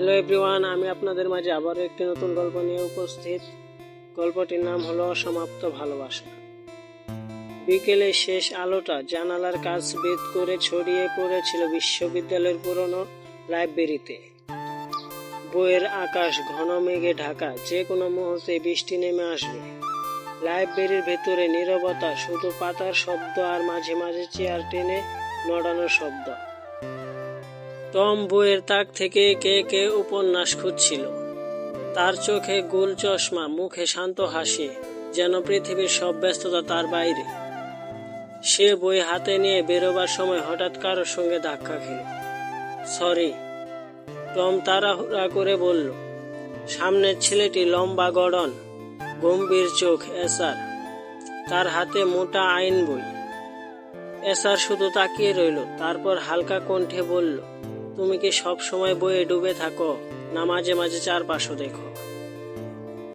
Hello everyone আমি আপনাদের মাঝে আবারও একটি নতুন গল্প নিয়ে উপস্থিত। গল্পটির নাম হলো অসমাপ্ত ভালোবাসা। বিকেলে শেষ আলোটা জানালার কাজ বেদ করে ছড়িয়ে পড়েছিল বিশ্ববিদ্যালয়ের পুরনো লাইব্রেরিতে। বইয়ের আকাশ ঘন মেঘে ঢাকা, যে কোনো মুহূর্তে বৃষ্টি নেমে আসবে। লাইব্রেরির ভেতরে নীরবতা, শুধু পাতার শব্দ আর মাঝে মাঝে চেয়ার টেনে নড়ানোর শব্দ। টম বইয়ের তাক থেকে কে কে উপন্যাস খুঁজছিল? তার চোখে গোল চশমা, মুখে শান্ত হাসি, যেন পৃথিবীর সব ব্যস্ততা তার বাইরে। সে বই হাতে নিয়ে বেরোবার সময় হঠাৎ কারোর সঙ্গে ধাক্কা খেল। সরি। টম তাড়াহুড়া করে বলল, সামনের ছেলেটি লম্বা গড়ন, গম্ভীর চোখ, এসার। তার হাতে মোটা আইন বই। এসার শুধু তাকিয়ে রইল, তারপর হালকা কণ্ঠে বলল তুমি কি সব সময় বইয়ে ডুবে থাকো? না মাঝে মাঝে চারপাশও দেখো।